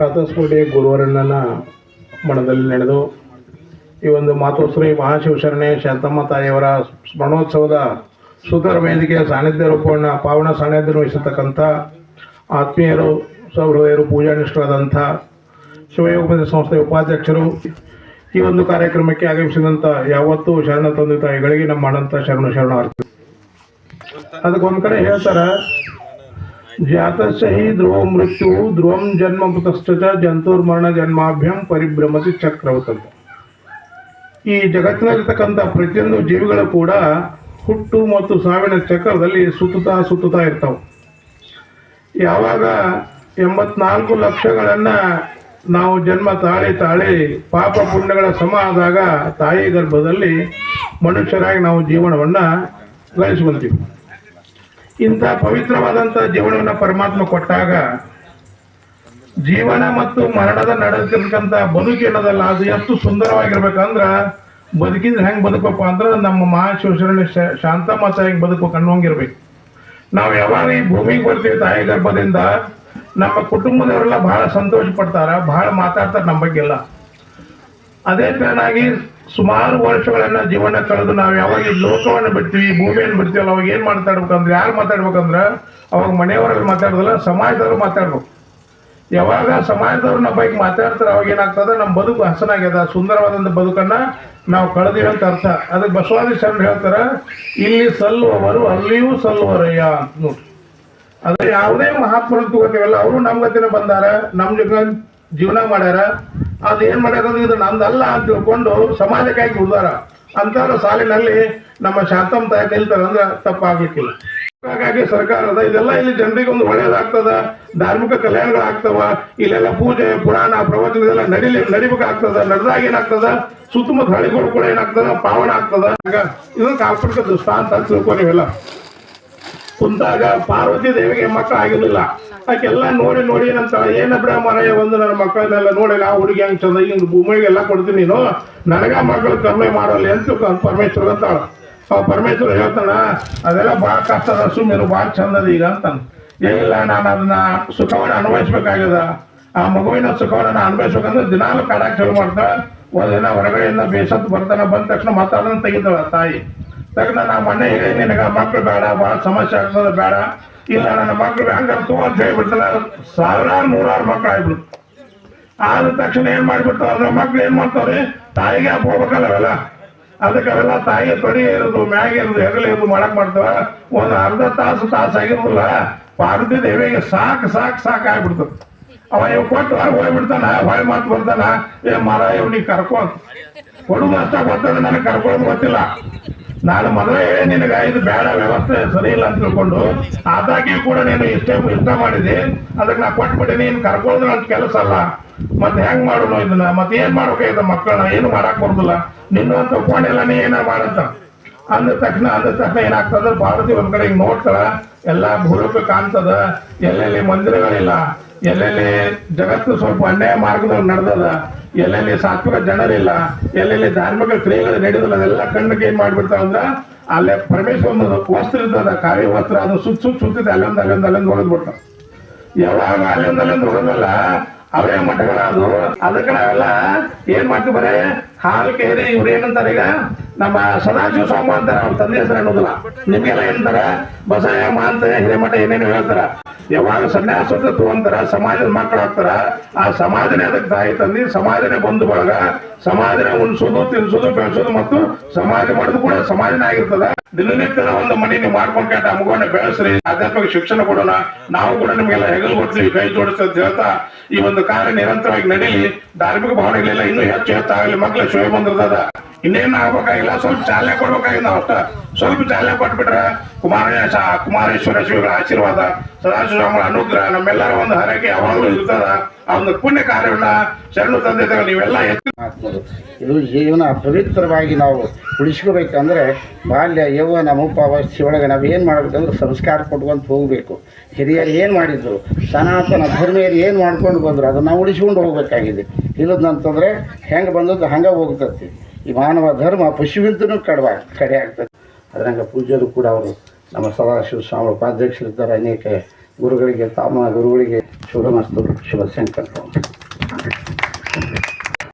ಪ್ರಾತಸ್ಫೋಟಿ ಗುರುವರಣ್ಣನ ಮಠದಲ್ಲಿ ನಡೆದು ಈ ಒಂದು ಮಾತೋಶ್ರೀ ಮಹಾಶಿವಶರಣೆ ಶಾಂತಮ್ಮ ತಾಯಿಯವರ ಸ್ಮರಣೋತ್ಸವದ ಸೂತ್ರ ವೇದಿಕೆಯ ಸಾನ್ನಿಧ್ಯ ರೂಪವನ್ನು, ಪಾವನ ಸಾನ್ನಿಧ್ಯ ವಹಿಸತಕ್ಕಂಥ ಆತ್ಮೀಯರು, ಸಹೃದಯರು, ಪೂಜಾನಿಷ್ಠರಾದಂಥ ಶಿವಯೋಗ ಸಂಸ್ಥೆಯ ಉಪಾಧ್ಯಕ್ಷರು, ಈ ಒಂದು ಕಾರ್ಯಕ್ರಮಕ್ಕೆ ಆಗಮಿಸಿದಂಥ ಯಾವತ್ತೂ ಶರಣ ತಂದೆ ತಾಯಿಗಳಿಗೆ ನಮ್ಮ ಅನಂತ ಶರಣ ಶರಣ ಅದಕ್ಕೊಂದು ಕಡೆ ಹೇಳ್ತಾರೆ ಜಾತಸ್ಯ ಹಿ ಧ್ರುವ ಮೃತ್ಯು ಧ್ರುವಂ ಜನ್ಮ ಮೃತಶ್ಚ ಜಂತುರ್ಮರಣ ಜನ್ಮಾಭ್ಯಂ ಪರಿಭ್ರಮತಿ ಚಕ್ರವತ್ ಈ ಜಗತ್ತಿನಲ್ಲಿರ್ತಕ್ಕಂಥ ಪ್ರತಿಯೊಂದು ಜೀವಿಗಳು ಕೂಡ ಹುಟ್ಟು ಮತ್ತು ಸಾವಿನ ಚಕ್ರದಲ್ಲಿ ಸುತ್ತುತ್ತಾ ಸುತ್ತುತ್ತಾ ಇರ್ತಾವೆ. ಯಾವಾಗ ಎಂಬತ್ನಾಲ್ಕು ಲಕ್ಷಗಳನ್ನು ನಾವು ಜನ್ಮ ತಾಳಿ ತಾಳಿ ಪಾಪ ಪುಣ್ಯಗಳ ಸಮ ಆದಾಗ ತಾಯಿ ಗರ್ಭದಲ್ಲಿ ಮನುಷ್ಯರಾಗಿ ನಾವು ಜೀವನವನ್ನು ಗಳಿಸ್ಕೊಂತೀವಿ. ಇಂಥ ಪವಿತ್ರವಾದಂಥ ಜೀವನವನ್ನು ಪರಮಾತ್ಮ ಕೊಟ್ಟಾಗ ಜೀವನ ಮತ್ತು ಮರಣದ ನಡೆದಿರ್ತಕ್ಕಂಥ ಬದುಕು ಏನದಲ್ಲ, ಅದು ಎಷ್ಟು ಸುಂದರವಾಗಿರ್ಬೇಕಂದ್ರ ಬದುಕಿದ್ರೆ ಹೆಂಗೆ ಬದುಕಪ್ಪ ಅಂದ್ರೆ ನಮ್ಮ ಮಹಾಶಿವಶರಣ ಶಾಂತ ಮಾತ ಹೆಂಗೆ ಬದುಕಬೇಕು ಅನ್ನೋಂಗಿರ್ಬೇಕು ನಾವು ಯಾವಾಗ ಈ ಭೂಮಿಗೆ ಬರ್ತೀವಿ ತಾಯಿ ಗರ್ಭದಿಂದ, ನಮ್ಮ ಕುಟುಂಬದವರೆಲ್ಲ ಬಹಳ ಸಂತೋಷ ಪಡ್ತಾರ ಬಹಳ ಮಾತಾಡ್ತಾರೆ ನಮ್ಮ ಬಗ್ಗೆ ಎಲ್ಲ ಅದೇ ತರನಾಗಿ ಸುಮಾರು ವರ್ಷಗಳನ್ನ ಜೀವನ ಕಳೆದು ನಾವು ಯಾವಾಗ ಲೋಕವನ್ನು ಬಿಡ್ತೀವಿ ಭೂಮಿಯನ್ನು ಬಿಡ್ತೀವಲ್ಲ ಅವಾಗ ಏನ್ ಮಾತಾಡ್ಬೇಕಂದ್ರೆ, ಯಾರು ಮಾತಾಡ್ಬೇಕಂದ್ರ, ಅವಾಗ ಮನೆಯವರಲ್ಲಿ ಮಾತಾಡೋದಿಲ್ಲ, ಸಮಾಜದವ್ರು ಮಾತಾಡ್ಬೇಕು. ಯಾವಾಗ ಸಮಾಜದವ್ರು ನಮ್ಮ ಬಗ್ಗೆ ಮಾತಾಡ್ತಾರೆ, ಅವಾಗ ಏನಾಗ್ತದೆ ನಮ್ಮ ಬದುಕು ಹಸನಾಗ್ಯದ ಸುಂದರವಾದಂಥ ಬದುಕನ್ನ ನಾವು ಕಳೆದಿವಿ ಅಂತ ಅರ್ಥ. ಅದಕ್ಕೆ ಬಸವಾದಿ ಶರಣ ಹೇಳ್ತಾರ, ಇಲ್ಲಿ ಸಲ್ಲುವವರು ಅಲ್ಲಿಯೂ ಸಲ್ಲುವರಯ್ಯ ಅಂತ ನೋಡ್ರಿ. ಅದೇ ಯಾವುದೇ ಮಹಾತ್ಮರು ತಗೋತೀವಲ್ಲ ಅವರು ನಮ್ಮ ಗತಿನ ಬಂದಾರ ನಮ್ಮ ಜೊತೆ ಜೀವನ ಮಾಡ್ಯಾರ ಅದು ಏನ್ ಅಂದ್ರೆ ಇದು ನಂದಲ್ಲ ಅಂತ ತಿಳ್ಕೊಂಡು ಸಮಾಜಕ್ಕಾಗಿ ಉಳ್ದಾರ ಅಂಥವ್ರ ಸಾಲಿನಲ್ಲಿ ನಮ್ಮ ಶಾಂತಮ್ ತಾಯಿ ನಿಲ್ತಾರ ಅಂದ್ರೆ ತಪ್ಪಾಗ್ಲಿಕ್ಕಿಲ್ಲ. ಹಾಗಾಗಿ ಸರ್ಕಾರದ ಇದೆಲ್ಲ ಇಲ್ಲಿ ಜನರಿಗೆ ಒಂದು ಒಳ್ಳೇದಾಗ್ತದ, ಧಾರ್ಮಿಕ ಕಲ್ಯಾಣಗಳಾಗ್ತವ, ಇಲ್ಲೆಲ್ಲ ಪೂಜೆ, ಪುರಾಣ, ಪ್ರವಚನ ಇದೆಲ್ಲ ನಡಿಲಿ ನಡಿಬೇಕಾಗ್ತದ, ನಡೆದಾಗ ಏನಾಗ್ತದ? ಸುತ್ತಮುತ್ತ ಹಳ್ಳಿಗಳು ಕೂಡ ಏನಾಗ್ತದ? ಪಾವನ ಆಗ್ತದ? ಇದನ್ನ ಕಾಲ್ಪನಿಕ ದೃಷ್ಟಾಂತ ಅಂತ ತಿಳ್ಕೊ ಕುಂತಾಗ ಪಾರ್ವತಿ ದೇವಿಗೆ ಮಕ್ಕಳು ಆಗಿರ್ಲಿಲ್ಲ ಆಕೆಲ್ಲ ನೋಡಿ ನೋಡಿ ಏನಂತ ಏನ ಬ್ರಾಹ್ಮಣಯ್ಯ, ಒಂದು ನನ್ನ ಮಕ್ಕಳನ್ನೆಲ್ಲ ನೋಡಿ ಆ ಹುಡುಗಿ ಹೆಂಗ್ ಚಂದ, ಹಿಂಗ್ ಭೂಮಿಗೆಲ್ಲ ಕೊಡ್ತೀನಿ ನೀನು. ನನಗ ಮಕ್ಕಳು ಕಮ್ಮಿ ಮಾಡೋಲ್ಲ ತಿಳ್ಕೊ ಪರಮೇಶ್ವರ ಅಂತಾಳ. ಅವ ಪರಮೇಶ್ವರ ಹೇಳ್ತಾನ, ಅದೆಲ್ಲ ಭಾಳ ಕಷ್ಟ ಅದ ಸುಮ್ಮನೆ ಭಾಳ ಚಂದದ ಈಗ ಅಂತಾನ. ಏನಿಲ್ಲ ನಾನು ಅದನ್ನ ಸುಖವನ್ನು ಅನ್ವಯಿಸ್ಬೇಕಾಗ್ಯದ ಆ ಮಗುವಿನ ಸುಖವನ್ನು ನಾನು ಅನುಭವಿಸ್ಬೇಕಂದ್ರೆ ದಿನಾಲು ಕಾಡಕ್ಕೆ ಶುರು ಮಾಡ್ತಾಳ. ಒಂದಿನ ಹೊರಗಡೆಯಿಂದ ಬೇಸತ್ತು ಬರ್ತಾನ, ಬಂದ ತಕ್ಷಣ ಮಾತಾಡೋದನ್ನ ತೆಗಿತಾಳ ತಾಯಿ. ತಕ್ಷಣ ನಾ ಮನೆ ಹೇಳಿ ನಿನಗ ಮಕ್ಳು ಬೇಡ ಭಾಳ ಸಮಸ್ಯೆ ಆಗ್ತದೆ ಬೇಡ. ಇಲ್ಲ, ನನ್ನ ಮಕ್ಳು ಹಂಗ ಅಂತ ಹೇಳ್ಬಿಡ್ತಾನೆ ಸಾವಿರಾರು, ನೂರಾರು ಆಗ್ಬಿಡ್ತು ಆದ ತಕ್ಷಣ ಏನ್ ಮಾಡ್ಬಿಡ್ತಾವ? ಅದ್ರ ಮಕ್ಳು ಏನ್ ಮಾಡ್ತಾವ್ರಿ? ತಾಯಿಗೆ ಹೋಗ್ಬೇಕಲ್ಲ ಅವೆಲ್ಲ. ಅದಕ್ಕೆ ಅವೆಲ್ಲ ತಾಯಿಗೆ ತೊಡಿ ಇರೋದು, ಮ್ಯಾಗ ಇರೋದು, ಹೆಗಲ ಇರೋದು ಮಾಡಕ್ ಮಾಡ್ತಾವ. ಒಂದು ಅರ್ಧ ತಾಸು ತಾಸು ಆಗಿರೋದಿಲ್ಲ. ಪಾರ್ವತಿ ದೇವಿಗೆ ಸಾಕ್ ಸಾಕ್ ಸಾಕ್ ಆಗ್ಬಿಡ್ತದೆ ಅವ ಇವ್ ಕೊಟ್ಟು ಹೋಗ್ಬಿಡ್ತಾನ ಹೊಳೆ ಮಾತು ಬರ್ತಾನ. ಏ ಮರ, ಇವ್ನಿಗೆ ಕರ್ಕೊ ಕೊಡುದು ಅಷ್ಟ ಗೊತ್ತದ ನನಗೆ ಕರ್ಕೊಳ್ಳೋದು ಗೊತ್ತಿಲ್ಲ. ನಾನು ಮೊದಲೇ ಹೇಳಿ ನಿನಗ ಇದು ಬೇಡ, ವ್ಯವಸ್ಥೆ ಸರಿ ಇಲ್ಲ ಅಂತ ತಿಳ್ಕೊಂಡು, ಆದಾಗ್ಯೂ ಕೂಡ ನೀನು ಇಷ್ಟೇ ಇಷ್ಟ ಮಾಡಿದೆ ಅದಕ್ಕೆ ನಾ ಕೊಟ್ಬಿಟ್ಟೆ, ನೀನು ಕರ್ಕೊಳ್ಳೋದು ನನ್ನ ಕೆಲಸ ಅಲ್ಲ. ಮತ್ತೆ ಹೆಂಗ್ ಮಾಡೋಣ ಇದನ್ನ? ಮತ್ತೆ ಏನ್ ಮಾಡ್ಬೇಕಾಗಿದೆ ಮಕ್ಕಳನ್ನ? ಏನು ಮಾಡಕ್ ಬರುದಿಲ್ಲ. ನಿನ್ನ ತಕೊಂಡಿಲ್ಲ ನೀ ಏನ ಮಾಡತ್ತ? ಅಂದ ತಕ್ಷಣ ಅಂದ ತಕ್ಷಣ ಏನಾಗ್ತದ? ಭಾರತಿ ಒಂದ್ ಕಡೆ ನೋಡ್ತಾಳ, ಎಲ್ಲಾ ಭೂರೂಪ ಕಾಣ್ತದ, ಎಲ್ಲೆಲ್ಲಿ ಮಂದಿರಗಳಿಲ್ಲ, ಎಲ್ಲೆಲ್ಲಿ ಜಗತ್ತು ಸ್ವಲ್ಪ ಅನ್ಯಾಯ ಮಾರ್ಗದಲ್ಲಿ ನಡೆದದ ಎಲ್ಲೆಲ್ಲಿ ಸಾತ್ವಿಕ ಜನರಿಲ್ಲ ಎಲ್ಲೆಲ್ಲಿ ಧಾರ್ಮಿಕ ಕ್ರಿಯೆಗಳು ನಡೆದಿಲ್ಲ ಅದೆಲ್ಲ ಕಣ್ಣಿಗೆ ಏನ್ ಮಾಡ್ಬಿಡ್ತಾವ ಅಂದ್ರ ಅಲ್ಲೇ ಪರಮೇಶ್ವರ ಒಂದು ವಸ್ತ್ರ ಇರ್ತದ ಕಾವಿ ವಸ್ತ್ರ ಅದು ಸುತ್ತ ಸುತ್ತ ಸುತ್ತಿದೆ ಅಲ್ಲೊಂದು ಅಲ್ಲೊಂದು ಅಲ್ಲೊಂದು ಹೊಡೆದ್ಬಿಟ್ಟ ಯಾವಾಗ ಅಲ್ಲಿಂದ ಅಲ್ಲಿಂದ ಹೊಡೆದಲ್ಲ ಅವೇ ಮಠಗಳಾದ್ರು. ಅದಕ್ಕೆ ನಾವೆಲ್ಲ ಏನ್ ಮಾಡ್ತೀವಿ ಬರೇ? ಹಾಲು ಕೇರಿ ಇವ್ರು ಏನಂತಾರೆ ಈಗ? ನಮ್ಮ ಸದಾಶಿವ ಸ್ವಾಮಿ ಅಂತಾರೆ ಅವ್ರ ತಂದೆ ಹೆಸರು ಅನ್ನೋದಿಲ್ಲ. ನಿಮ್ಗೆಲ್ಲ ಏನಂತಾರ? ಬಸಯ್ಯ ಮಾಂತ ಹಿರೇಮಠ ಏನೇನು ಹೇಳ್ತಾರ. ಯಾವಾಗ ಸನ್ಯಾಸ ತಗೊಂತಾರ ಸಮಾಜದ ಮಕ್ಕಳಾಗ್ತಾರ ಆ ಸಮಾಜನೇ ಅದಕ್ಕೆ ತಾಯಿ ತಂದಿ, ಸಮಾಜನೇ ಬಂದು ಬಳಗ, ಸಮಾಜನೇ ಉಣಿಸೋದು ತಿನ್ಸೋದು ಬೆಳೆಸೋದು ಮತ್ತು ಸಮಾಜ ಮಾಡುದು ಕೂಡ ಸಮಾಜನೇ ಆಗಿರ್ತದ. ದಿನನಿತ್ಯದ ಒಂದು ಮನೆ ನೀವು ಮಾಡ್ಕೊಂಡು ಮಗುವನ್ನ ಬೆಳೆಸ್ರಿ, ಆಧ್ಯಾತ್ಮಿಕ ಶಿಕ್ಷಣ ಕೊಡೋಣ, ನಾವು ಕೂಡ ನಿಮ್ಗೆಲ್ಲ ಹೆಗಲು ಕೊಡ್ತೀವಿ ಕೈ ಜೋಡಿಸ್ತೀವಿ ಅಂತ ಹೇಳ್ತಾ ಈ ಒಂದು ಕಾರ್ಯ ನಿರಂತರವಾಗಿ ನಡೀಲಿ. ಧಾರ್ಮಿಕ ಭಾವನೆಗಳೆಲ್ಲ ಇನ್ನೂ ಹೆಚ್ಚು ಹೆಚ್ಚಾಗಲಿ, ಮಕ್ಕಳ ಶಿವ ಬಂದಿರ್ತದ. ಇನ್ನೇನು ಆಗ್ಬೇಕಾಗಿಲ್ಲ, ಸ್ವಲ್ಪ ಚಾಲನೆ ಕೊಡ್ಬೇಕಾಗಿಲ್ಲ ನಾವು ಅಷ್ಟ. ಸ್ವಲ್ಪ ಚಾಲನೆ ಕೊಟ್ಬಿಟ್ರೆ ಕುಮಾರ ಕುಮಾರೇಶ್ವರ ಶಿವಗಳ ಆಶೀರ್ವಾದ ಅನುಗ್ರಹ ನಮ್ಮೆಲ್ಲರ ಒಂದು ಹರಕೆ ಯಾವಾಗಲೂ ಇರ್ತದ ಆ ಒಂದು ಪುಣ್ಯ ಕಾರ್ಯವನ್ನ ಶರಣು ನೀವೆಲ್ಲ ಇದು ಜೀವನ ಪವಿತ್ರವಾಗಿ ನಾವು ಉಳಿಸ್ಕೋಬೇಕಂದ್ರೆ ಬಾಲ್ಯ, ಯೌವನ ವಸ್ತಿ ಒಳಗೆ ನಾವು ಏನು ಮಾಡ್ಬೇಕಂದ್ರೆ ಸಂಸ್ಕಾರ ಕೊಟ್ಕೊಂಡು ಹೋಗಬೇಕು. ಹಿರಿಯರು ಏನು ಮಾಡಿದ್ರು? ಸನಾತನ ಧರ್ಮೀಯರು ಏನು ಮಾಡ್ಕೊಂಡು ಬಂದರು? ಅದನ್ನು ನಾವು ಉಳಿಸ್ಕೊಂಡು ಹೋಗ್ಬೇಕಾಗಿದೆ. ಇಲ್ಲದಂತಂದ್ರೆ ಹೆಂಗೆ ಬಂದದ್ದು ಹಂಗೆ ಹೋಗ್ತತಿ. ಈ ಮಾನವ ಧರ್ಮ ಪಶುವಿಂತನೂ ಕಡವ ಕಡೆ ಆಗ್ತದೆ ಅದರಂಗೆ ಪೂಜ್ಯರು ಕೂಡ ಅವರು ನಮ್ಮ ಸದಾಶಿವ ಸ್ವಾಮಿ ಉಪಾಧ್ಯಕ್ಷರಿದ್ದಾರೆ, ಅನೇಕ ಗುರುಗಳಿಗೆ ತಾಮ ಗುರುಗಳಿಗೆ ಶುಭಮಸ್ತು ಶುಭ ಸಂಕಲ್ಪ